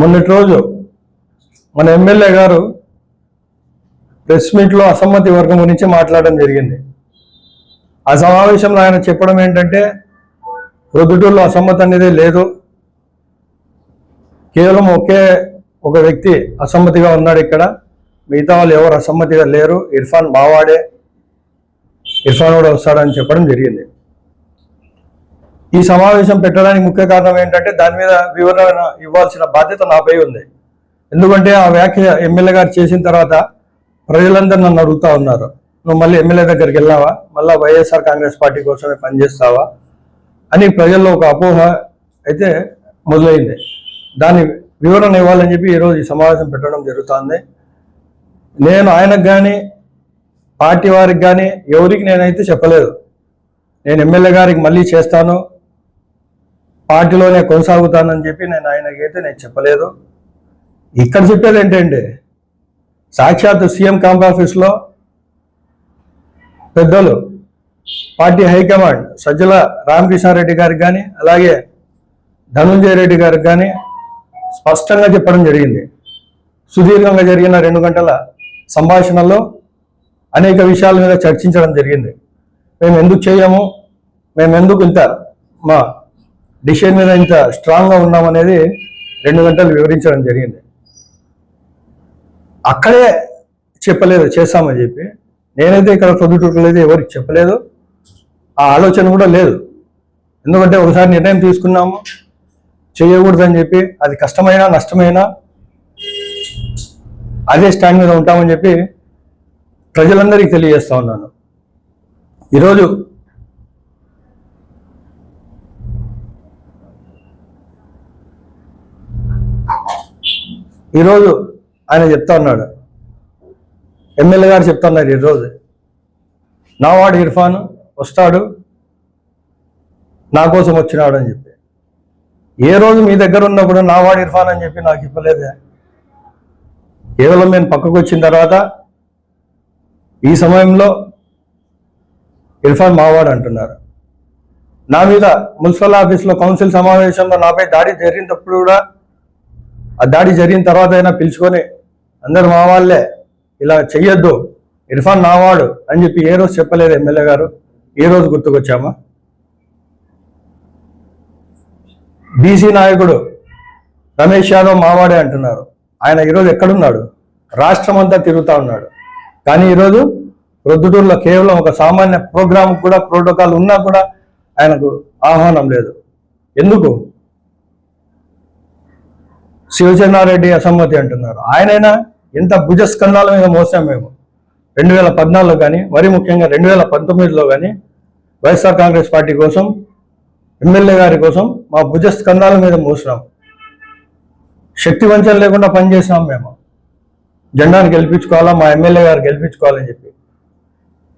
మొన్నటి రోజు మన ఎమ్మెల్యే గారు ప్రెస్ మీట్లో అసమ్మతి వర్గం గురించి మాట్లాడడం జరిగింది. ఆ సమావేశంలో ఆయన చెప్పడం ఏంటంటే ప్రొద్దుటూరులో అసమ్మతి అనేది లేదు. కేవలం ఒకే ఒక వ్యక్తి అసమ్మతిగా ఉన్నాడు ఇక్కడ. మిగతా వాళ్ళు ఎవరు అసమ్మతిగా లేరు. ఇర్ఫాన్ బావాడే ఇర్ఫాన్ కూడా వస్తాడని చెప్పడం జరిగింది. ఈ సమావేశం పెట్టడానికి ముఖ్య కారణం ఏంటంటే దాని మీద వివరణ ఇవ్వాల్సిన బాధ్యత నాపై ఉంది. ఎందుకంటే ఆ వ్యాఖ్య ఎమ్మెల్యే గారు చేసిన తర్వాత ప్రజలందరూ నన్ను అడుగుతా ఉన్నారు. నువ్వు మళ్ళీ ఎమ్మెల్యే దగ్గరికి వెళ్ళావా? మళ్ళీ వైఎస్ఆర్ కాంగ్రెస్ పార్టీ కోసమే పనిచేస్తావా? అని ప్రజల్లో ఒక అపోహ అయితే మొదలైంది. దాని వివరణ ఇవ్వాలని చెప్పి ఈరోజు ఈ సమావేశం పెట్టడం జరుగుతుంది. నేను ఆయనకు కానీ పార్టీ వారికి కానీ ఎవరికి నేనైతే చెప్పలేదు. నేను ఎమ్మెల్యే గారికి మళ్ళీ చేస్తాను. పార్టీలోనే కొనసాగుతానని చెప్పి నేను ఆయనకైతే నేను చెప్పలేదు. ఇక్కడ చెప్పేది ఏంటండి సాక్షాత్ సీఎం క్యాంప్ ఆఫీస్లో పెద్దలు పార్టీ హైకమాండ్ సజ్జల రామకృష్ణారెడ్డి గారికి కానీ అలాగే ధనుంజయ రెడ్డి గారికి కానీ స్పష్టంగా చెప్పడం జరిగింది. సుదీర్ఘంగా జరిగిన రెండు గంటల సంభాషణలో అనేక విషయాల మీద చర్చించడం జరిగింది. మేము ఎందుకు చేయము? మేము ఎందుకు ఇంత మా డిసిషన్ మీద ఇంత స్ట్రాంగ్గా ఉన్నామనేది రెండు గంటలు వివరించడం జరిగింది. అక్కడే చెప్పలేదు చేస్తామని చెప్పి. నేనైతే ఇక్కడ పొద్దుటూరులేదు ఎవరికి చెప్పలేదు. ఆ ఆలోచన కూడా లేదు. ఎందుకంటే ఒకసారి నిర్ణయం తీసుకున్నాము. చేయకూడదని చెప్పి అది కష్టమైనా నష్టమైనా అదే స్టాండ్ మీద ఉంటామని చెప్పి ప్రజలందరికీ తెలియజేస్తా ఉన్నాను. ఈరోజు ఈరోజు ఆయన చెప్తా ఉన్నాడు. ఎమ్మెల్యే గారు చెప్తా ఉన్నారు ఈరోజు. నావాడు ఇర్ఫాన్ వస్తాడు నా కోసం వచ్చినాడు అని చెప్పి. ఏ రోజు మీ దగ్గర ఉన్నప్పుడు నావాడు ఇర్ఫాన్ అని చెప్పి నాకు ఇవ్వలేదే. కేవలం నేను పక్కకు వచ్చిన తర్వాత ఈ సమయంలో ఇర్ఫాన్ మావాడు అంటున్నారు. నా మీద మున్సిపల్ ఆఫీస్లో కౌన్సిల్ సమావేశంలో నాపై దాడి జరిగినప్పుడు కూడా ఆ దాడి జరిగిన తర్వాత అయినా పిలుచుకొని అందరు మా వాళ్ళే ఇలా చెయ్యొద్దు ఇర్ఫాన్ నావాడు అని చెప్పి ఏ రోజు చెప్పలేదు ఎమ్మెల్యే గారు. ఏ రోజు గుర్తుకొచ్చామా? బీసీ నాయకుడు రమేష్ యాదవ్ మావాడే అంటున్నారు. ఆయన ఈరోజు ఎక్కడున్నాడు? రాష్ట్రం అంతా తిరుగుతా ఉన్నాడు. కానీ ఈరోజు ప్రొద్దుటూరులో కేవలం ఒక సామాన్య ప్రోగ్రామ్ కూడా ప్రోటోకాల్ ఉన్నా కూడా ఆయనకు ఆహ్వానం లేదు. ఎందుకు? శివచంద్రారెడ్డి అసమ్మతి అంటున్నారు. ఆయనైనా ఎంత భుజస్కంధాల మీద మోసాం మేము. రెండు వేల పద్నాలుగులో కానీ మరీ ముఖ్యంగా రెండు వేల పంతొమ్మిదిలో కానీ వైఎస్ఆర్ కాంగ్రెస్ పార్టీ కోసం ఎమ్మెల్యే గారి కోసం మా భుజస్కంధాల మీద మోసినాం. శక్తి వంచన లేకుండా పనిచేసినాం మేము. జెండాను గెలిపించుకోవాలా మా ఎమ్మెల్యే గారు గెలిపించుకోవాలని చెప్పి.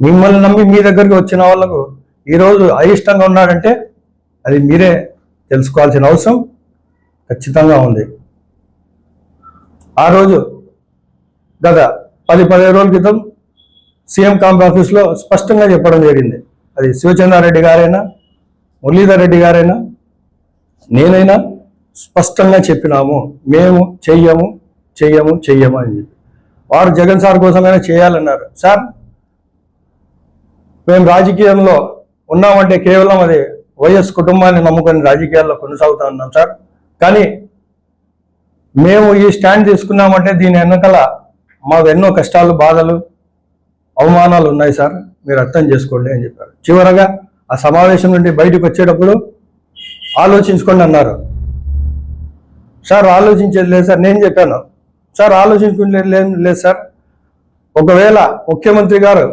మిమ్మల్ని నమ్మి మీ దగ్గరికి వచ్చిన వాళ్ళకు ఈరోజు అయిష్టంగా ఉన్నాడంటే అది మీరే తెలుసుకోవాల్సిన అవసరం ఖచ్చితంగా ఉంది. ఆ రోజు గత పది పదిహేను రోజుల క్రితం సీఎం క్యాంప్ ఆఫీస్లో స్పష్టంగా చెప్పడం జరిగింది. అది శివచంద్రారెడ్డి గారైనా మురళీధర్ రెడ్డి గారైనా నేనైనా స్పష్టంగా చెప్పినాము. మేము చెయ్యము చెయ్యము చెయ్యము అని చెప్పి. వారు జగన్ సార్ కోసమైనా చేయాలన్నారు. సార్ మేము రాజకీయంలో ఉన్నామంటే కేవలం అది వైఎస్ కుటుంబాన్ని నమ్ముకొని రాజకీయాల్లో కొనసాగుతా ఉన్నాం సార్. కానీ మేము ఈ స్టాండ్ తీసుకున్నామంటే దీని వెనకాల మాకు ఎన్నో కష్టాలు బాధలు అవమానాలు ఉన్నాయి సార్. మీరు అర్థం చేసుకోండి అని చెప్పారు. చివరగా ఆ సమావేశం నుండి బయటకు వచ్చేటప్పుడు ఆలోచించుకోండి అన్నారు. సార్ ఆలోచించేది లేదు సార్. నేను చెప్పాను. సార్ ఆలోచించుకునేది లేదు లేదు సార్. ఒకవేళ ముఖ్యమంత్రి గారు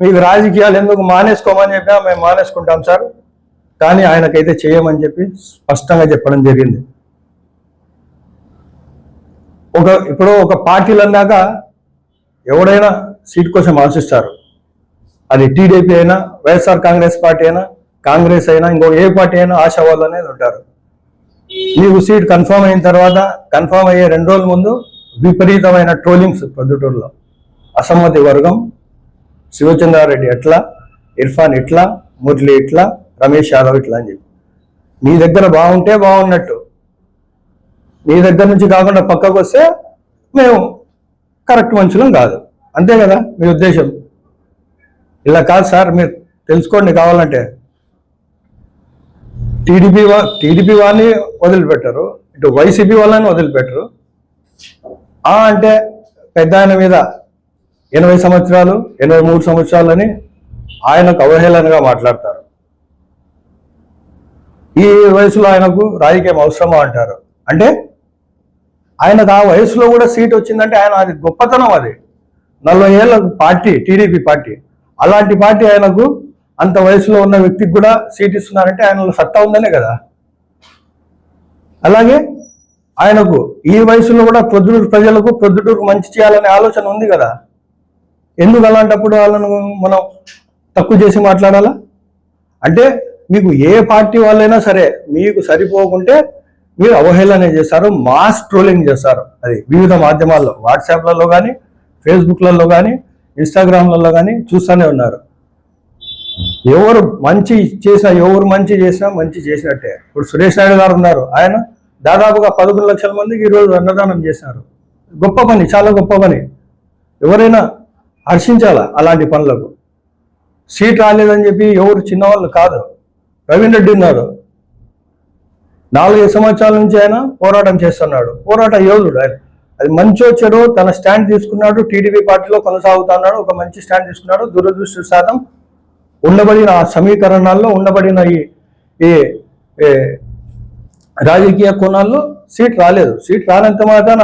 మీకు రాజకీయాలు ఎందుకు మానేసుకోమని చెప్పినా మేము మానేసుకుంటాం సార్. కానీ ఆయనకైతే చేయమని చెప్పి స్పష్టంగా చెప్పడం జరిగింది. ఒక ఇప్పుడు ఒక పార్టీలు అన్నాక ఎవడైనా సీట్ కోసం ఆశిస్తారు అది టీడీపీ అయినా వైఎస్ఆర్ కాంగ్రెస్ పార్టీ అయినా కాంగ్రెస్ అయినా ఇంకో ఏ పార్టీ అయినా ఆశావాళ్ళు అనేది ఉంటారు. నీకు సీట్ కన్ఫర్మ్ అయిన తర్వాత కన్ఫర్మ్ అయ్యే రెండు రోజుల ముందు విపరీతమైన ట్రోలింగ్స్ పొద్దుటూరులో. అసమ్మతి వర్గం శివచంద్రారెడ్డి ఎట్లా ఇర్ఫాన్ ఇట్లా మురళి ఇట్లా రమేష్ యాదవ్ ఇట్లా అని చెప్పి. మీ దగ్గర బాగుంటే బాగున్నట్టు. మీ దగ్గర నుంచి కాకుండా పక్కకు వస్తే మేము కరెక్ట్ మనుషులం కాదు. అంతే కదా మీ ఉద్దేశం? ఇలా కాదు సార్ మీరు తెలుసుకోండి కావాలంటే. టీడీపీ వా టీడీపీ వాళ్ళని వదిలిపెట్టరు ఇటు వైసీపీ వాళ్ళని వదిలిపెట్టరు. ఆ అంటే పెద్ద ఆయన మీద ఎనభై సంవత్సరాలు ఎనభై మూడు సంవత్సరాలని ఆయనకు అవహేళనగా మాట్లాడతారు. ఈ వయసులో ఆయనకు రాజకీయం అవసరమా అంటారు? అంటే ఆయనకు ఆ వయసులో కూడా సీట్ వచ్చిందంటే ఆయన అది గొప్పతనం అది. నలభై ఏళ్ళ పార్టీ టీడీపీ పార్టీ. అలాంటి పార్టీ ఆయనకు అంత వయసులో ఉన్న వ్యక్తికి కూడా సీట్ ఇస్తున్నారంటే ఆయనలో సత్తా ఉందనే కదా. అలాగే ఆయనకు ఈ వయసులో కూడా ప్రొద్దుటూరు ప్రజలకు ప్రొద్దుటూరుకు మంచి చేయాలనే ఆలోచన ఉంది కదా. ఎందుకు అలాంటప్పుడు వాళ్ళను మనం తక్కువ చేసి మాట్లాడాలా? అంటే మీకు ఏ పార్టీ వాళ్ళైనా సరే మీకు సరిపోకుంటే మీరు అవహేళన చేశారు మాస్ ట్రోలింగ్ చేస్తారు అది వివిధ మాధ్యమాల్లో వాట్సాప్లలో కానీ ఫేస్బుక్లలో కానీ ఇన్స్టాగ్రామ్లలో కానీ చూస్తూనే ఉన్నారు. ఎవరు మంచి చేసినా ఎవరు మంచి చేసినా మంచి చేసినట్టే. ఇప్పుడు సురేష్ నాయుడు గారు ఉన్నారు. ఆయన దాదాపుగా పదకొండు లక్షల మందికి ఈరోజు అన్నదానం చేశారు. గొప్ప పని చాలా గొప్ప పని. ఎవరైనా హర్షించాలా అలాంటి పనులకు? సీట్ రాలేదని చెప్పి ఎవరు చిన్నవాళ్ళు కాదు. రవీన్ రెడ్డి ఉన్నారు. నాలుగైదు సంవత్సరాల నుంచి ఆయన పోరాటం చేస్తున్నాడు. పోరాట యోధుడు ఆయన. అది మంచో చెడో తన స్టాండ్ తీసుకున్నాడు టీడీపీ పార్టీలో కొనసాగుతున్నాడు ఒక మంచి స్టాండ్ తీసుకున్నాడు. దురదృష్ట శాతం ఉండబడిన ఆ సమీకరణాల్లో ఉండబడిన ఈ ఈ రాజకీయ కోణాల్లో సీట్ రాలేదు. సీట్ రానంత మాత్రాన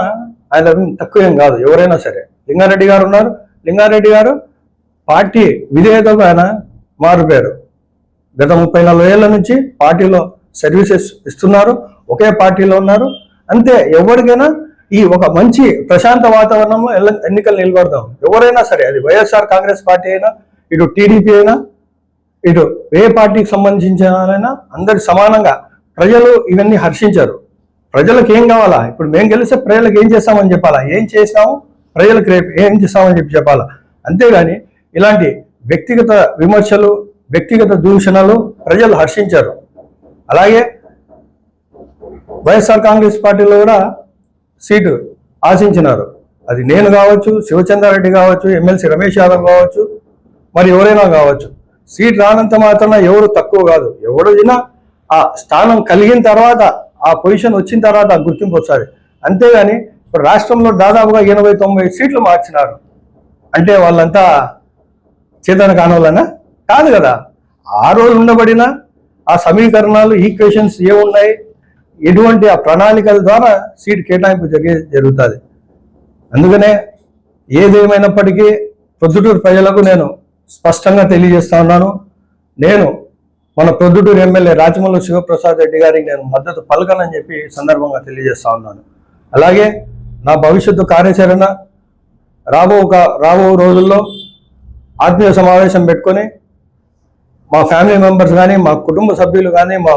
ఆయన తక్కువ ఏం కాదు ఎవరైనా సరే. లింగారెడ్డి గారు ఉన్నారు. లింగారెడ్డి గారు పార్టీ విధేయతకు ఆయన మారిపోయారు గత ముప్పై నలభై ఏళ్ళ నుంచి పార్టీలో సర్వీసెస్ ఇస్తున్నారు ఒకే పార్టీలో ఉన్నారు. అంతే ఎవరికైనా ఈ ఒక మంచి ప్రశాంత వాతావరణంలో ఎన్నికలు నిలబడదాం. ఎవరైనా సరే అది వైఎస్ఆర్ కాంగ్రెస్ పార్టీ అయినా ఇటు టీడీపీ అయినా ఇటు ఏ పార్టీకి సంబంధించిన వాళ్ళైనా అందరు సమానంగా ప్రజలు ఇవన్నీ హర్షించారు. ప్రజలకు ఏం కావాలా? ఇప్పుడు మేము గెలిస్తే ప్రజలకు ఏం చేస్తామని చెప్పాలా? ఏం చేస్తాము ప్రజలకు రేపు ఏం చేస్తామని చెప్పి చెప్పాలా? అంతేగాని ఇలాంటి వ్యక్తిగత విమర్శలు వ్యక్తిగత దూషణలు ప్రజలు హర్షించారు. అలాగే వైఎస్ఆర్ కాంగ్రెస్ పార్టీలో కూడా సీటు ఆశించినారు. అది నేను కావచ్చు శివచంద్రారెడ్డి కావచ్చు ఎమ్మెల్సీ రమేష్ యాదవ్ కావచ్చు మరి ఎవరైనా కావచ్చు. సీట్ రానంత మాత్రాన ఎవరు తక్కువ కాదు. ఎవరు వచ్చినా ఆ స్థానం కలిగిన తర్వాత ఆ పొజిషన్ వచ్చిన తర్వాత ఆ గుర్తింపు వస్తుంది. అంతేగాని ఇప్పుడు రాష్ట్రంలో దాదాపుగా ఎనభై తొంభై సీట్లు మార్చినారు. అంటే వాళ్ళంతా చేతన కానోళ్ళనా కాదు కదా. ఆ రోజు ఉండబడిన ఆ సమీకరణాలు ఈక్వేషన్స్ ఏమున్నాయి ఎటువంటి ఆ ప్రణాళికల ద్వారా సీట్ కేటాయింపు జరిగే జరుగుతుంది. అందుకనే ఏదేమైనప్పటికీ ప్రొద్దుటూరు ప్రజలకు నేను స్పష్టంగా తెలియజేస్తా ఉన్నాను. నేను మన ప్రొద్దుటూరు ఎమ్మెల్యే రాజమల్లు శివప్రసాద్ రెడ్డి గారికి నేను మద్దతు పలకనని చెప్పి సందర్భంగా తెలియజేస్తా ఉన్నాను. అలాగే నా భవిష్యత్తు కార్యాచరణ రాబో రాబో రోజుల్లో ఆత్మీయ సమావేశం పెట్టుకొని మా ఫ్యామిలీ మెంబర్స్ కానీ మా కుటుంబ సభ్యులు కానీ మా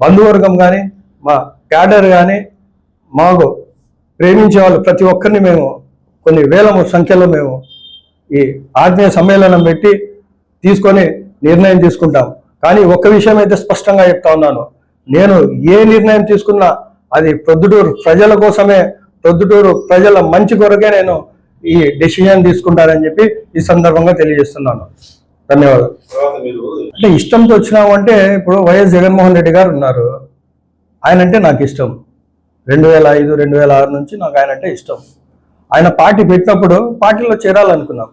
బంధువర్గం కానీ మా క్యాడర్ కానీ మాకు ప్రేమించే వాళ్ళు ప్రతి ఒక్కరిని మేము కొన్ని వేల సంఖ్యలో మేము ఈ ఆత్మీయ సమ్మేళనం పెట్టి తీసుకొని నిర్ణయం తీసుకుంటాం. కానీ ఒక్క విషయం అయితే స్పష్టంగా చెప్తా ఉన్నాను. నేను ఏ నిర్ణయం తీసుకున్నా అది ప్రొద్దుటూరు ప్రజల కోసమే ప్రొద్దుటూరు ప్రజల మంచి కొరకే నేను ఈ డెసిషన్ తీసుకుంటానని చెప్పి ఈ సందర్భంగా తెలియజేస్తున్నాను. ధన్యవాదాలు. అంటే ఇష్టంతో వచ్చినాము అంటే ఇప్పుడు వైఎస్ జగన్మోహన్ రెడ్డి గారు ఉన్నారు. ఆయన అంటే నాకు ఇష్టం. రెండు వేల ఐదు రెండు వేల ఆరు నుంచి నాకు ఆయన అంటే ఇష్టం. ఆయన పార్టీ పెట్టినప్పుడు పార్టీలో చేరాలనుకున్నాం.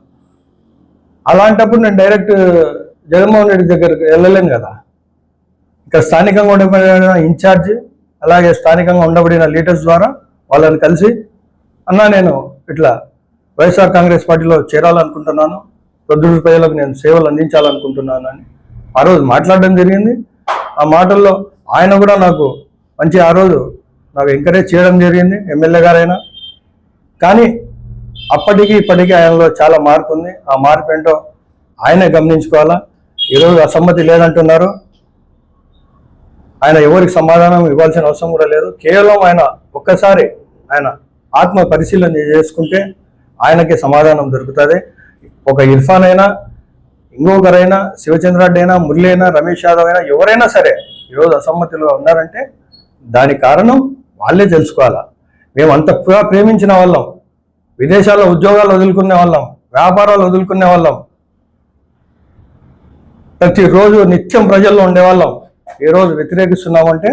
అలాంటప్పుడు నేను డైరెక్ట్ జగన్మోహన్ రెడ్డి దగ్గరికి వెళ్ళలేను కదా. ఇక్కడ స్థానికంగా ఉండబడిన ఇన్ఛార్జ్ అలాగే స్థానికంగా ఉండబడిన లీడర్స్ ద్వారా వాళ్ళని కలిసి అన్నా నేను ఇట్లా వైఎస్ఆర్ కాంగ్రెస్ పార్టీలో చేరాలనుకుంటున్నాను. ప్రొద్దుటూరు ప్రజలకు నేను సేవలు అందించాలనుకుంటున్నాను అని ఆ రోజు మాట్లాడడం జరిగింది. ఆ మాటల్లో ఆయన కూడా నాకు మంచి ఆ రోజు నాకు ఎంకరేజ్ చేయడం జరిగింది ఎమ్మెల్యే గారైనా. కానీ అప్పటికి ఇప్పటికీ ఆయనలో చాలా మార్పు ఉంది. ఆ మార్పు ఏంటో ఆయనే గమనించుకోవాలా? ఈరోజు అసమ్మతి లేదంటున్నారు. ఆయన ఎవరికి సమాధానం ఇవ్వాల్సిన అవసరం కూడా లేదు. కేవలం ఆయన ఒక్కసారి ఆయన ఆత్మ పరిశీలన చేసుకుంటే ఆయనకి సమాధానం దొరుకుతుంది. ఒక ఇర్ఫాన్ అయినా ఇంకొకరైనా శివచంద్రారెడ్డి అయినా మురళి అయినా రమేష్ యాదవ్ అయినా ఎవరైనా సరే ఈరోజు అసమ్మతిలో ఉన్నారంటే దాని కారణం వాళ్ళే తెలుసుకోవాలా? మేము అంత ప్రేమించిన వాళ్ళం. విదేశాల్లో ఉద్యోగాలు వదులుకునే వాళ్ళం. వ్యాపారాలు వదులుకునే వాళ్ళం. ప్రతిరోజు నిత్యం ప్రజల్లో ఉండేవాళ్ళం. ఈరోజు వ్యతిరేకిస్తున్నామంటే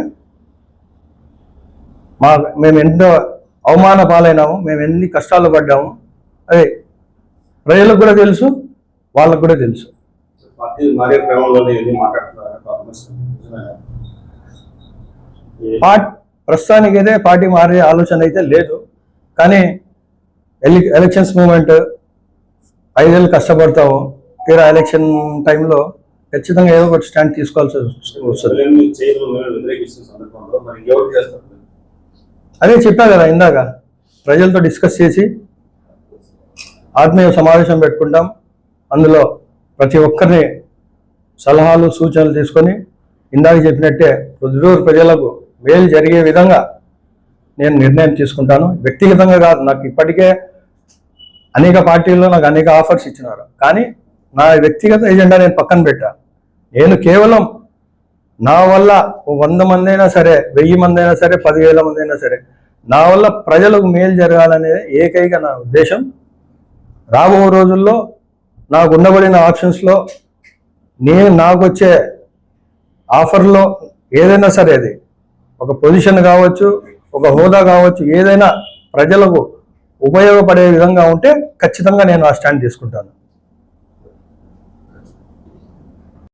మా మేము ఎంత అవమాన పాలైనాము మేము ఎన్ని కష్టాలు పడ్డాము అదే ప్రజలకు కూడా తెలుసు వాళ్ళకు కూడా తెలుసు. పార్టీ ప్రస్తుతానికి అయితే పార్టీ మారే ఆలోచన అయితే లేదు. కానీ ఎలి ఎలక్షన్స్ మూమెంట్ ఐదేళ్ళు కష్టపడతాము తీరా ఎలక్షన్ టైంలో ఖచ్చితంగా ఏదో ఒకటి స్టాండ్ తీసుకోవాల్సి వస్తుంది. అదే చెప్పా కదా ఇందాక ప్రజలతో డిస్కస్ చేసి ఆత్మీయ సమావేశం పెట్టుకుంటాం. అందులో ప్రతి ఒక్కరిని సలహాలు సూచనలు తీసుకొని ఇందాక చెప్పినట్టే ప్రొద్దుటూరు ప్రజలకు మేలు జరిగే విధంగా నేను నిర్ణయం తీసుకుంటాను. వ్యక్తిగతంగా కాదు నాకు ఇప్పటికే అనేక పార్టీల్లో నాకు అనేక ఆఫర్స్ ఇచ్చినారు. కానీ నా వ్యక్తిగత ఎజెండా నేను పక్కన పెట్టా. నేను కేవలం నా వల్ల వంద మంది అయినా సరే వెయ్యి మంది అయినా సరే పదివేల మంది అయినా సరే నా వల్ల ప్రజలకు మేలు జరగాలనేది ఏకైక నా ఉద్దేశం. రాబో రోజుల్లో నాకు ఉండబడిన ఆప్షన్స్లో నేను నాకు వచ్చే ఆఫర్లో ఏదైనా సరే అది. ఒక పొజిషన్ కావచ్చు ఒక హోదా కావచ్చు ఏదైనా ప్రజలకు ఉపయోగపడే విధంగా ఉంటే ఖచ్చితంగా నేను ఆ స్టాండ్ తీసుకుంటాను.